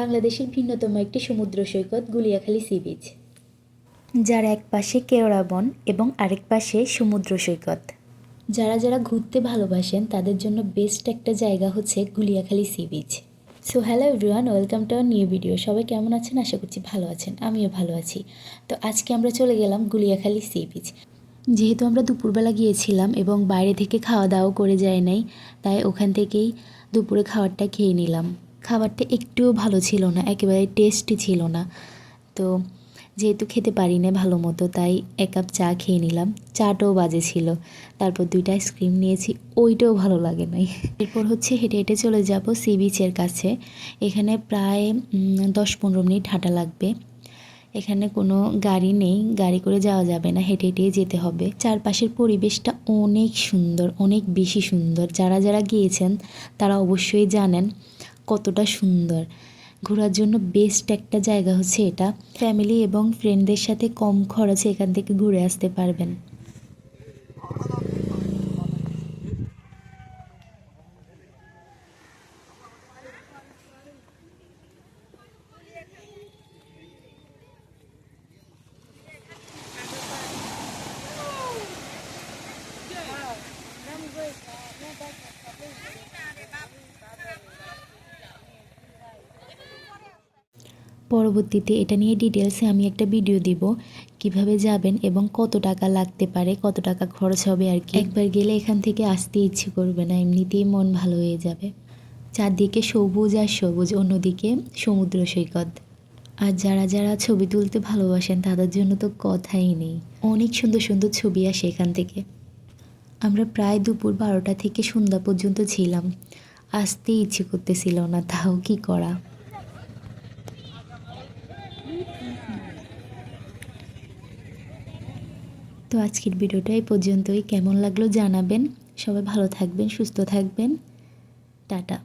বাংলাদেশের ভিন্নতম একটি সমুদ্র সৈকত গুলিয়াখালী সি বিচ, যার এক পাশে কেওড়া বন এবং আরেক পাশে সমুদ্র সৈকত। যারা যারা ঘুরতে ভালোবাসেন, তাদের জন্য বেস্ট একটা জায়গা হচ্ছে Guliakhali sea beach. So hello everyone welcome to our new video সবাই কেমন আছেন? আশা করছি ভালো আছেন, আমিও ভালো আছি। তো আজকে আমরা চলে গেলাম গুলিয়াখালী সি বিচ। যেহেতু আমরা দুপুরবেলা গিয়েছিলাম এবং বাইরে থেকে খাওয়া দাওয়া করে যায় নাই, তাই ওখান থেকেই দুপুরে খাবারটা খেয়ে নিলাম। খাবারটা একটুও ভালো ছিল না, একেবারে টেস্টি ছিল না। তো যেহেতু খেতে পারি না ভালো মতো, তাই এক কাপ চা খেয়ে নিলাম। চাটাও বাজে ছিল। তারপর দুইটা আইসক্রিম নিয়েছি, ওইটাও ভালো লাগে নাই। এরপর হচ্ছে হেঁটে হেঁটে চলে যাব সি বিচের কাছে। এখানে প্রায় দশ পনেরো মিনিট হাঁটা লাগবে। এখানে কোনো গাড়ি নেই, গাড়ি করে যাওয়া যাবে না, হেঁটে হেঁটেই যেতে হবে। চারপাশের পরিবেশটা অনেক সুন্দর, অনেক বেশি সুন্দর। যারা যারা গিয়েছেন, তারা অবশ্যই জানেন। কতটা সুন্দর। ঘোরার জন্য বেস্ট একটা জায়গা হচ্ছে এটা। ফ্যামিলি এবং ফ্রেন্ডদের সাথে কম খরচে এখান থেকে ঘুরে আসতে পারবেন। পরবর্তীতে এটা নিয়ে ডিটেলসে আমি একটা ভিডিও দিব, কীভাবে যাবেন এবং কত টাকা লাগতে পারে, কত টাকা খরচ হবে আর কি। একবার গেলে এখান থেকে আসতে ইচ্ছে করবে না, এমনিতেই মন ভালো হয়ে যাবে। চারদিকে সবুজ আর সবুজ, অন্যদিকে সমুদ্র সৈকত। আর যারা যারা ছবি তুলতে ভালোবাসেন, তাদের জন্য তো কথাই নেই। অনেক সুন্দর সুন্দর ছবি আসে এখান থেকে। আমরা প্রায় দুপুর বারোটা থেকে সন্ধ্যা পর্যন্ত ছিলাম। আসতে ইচ্ছে করতেছিল না, তাও কি করা? তো আজকের ভিডিওটা এই পর্যন্তই। কেমন লাগল জানাবেন। সবাই ভালো থাকবেন সুস্থ থাকবেন। টাটা।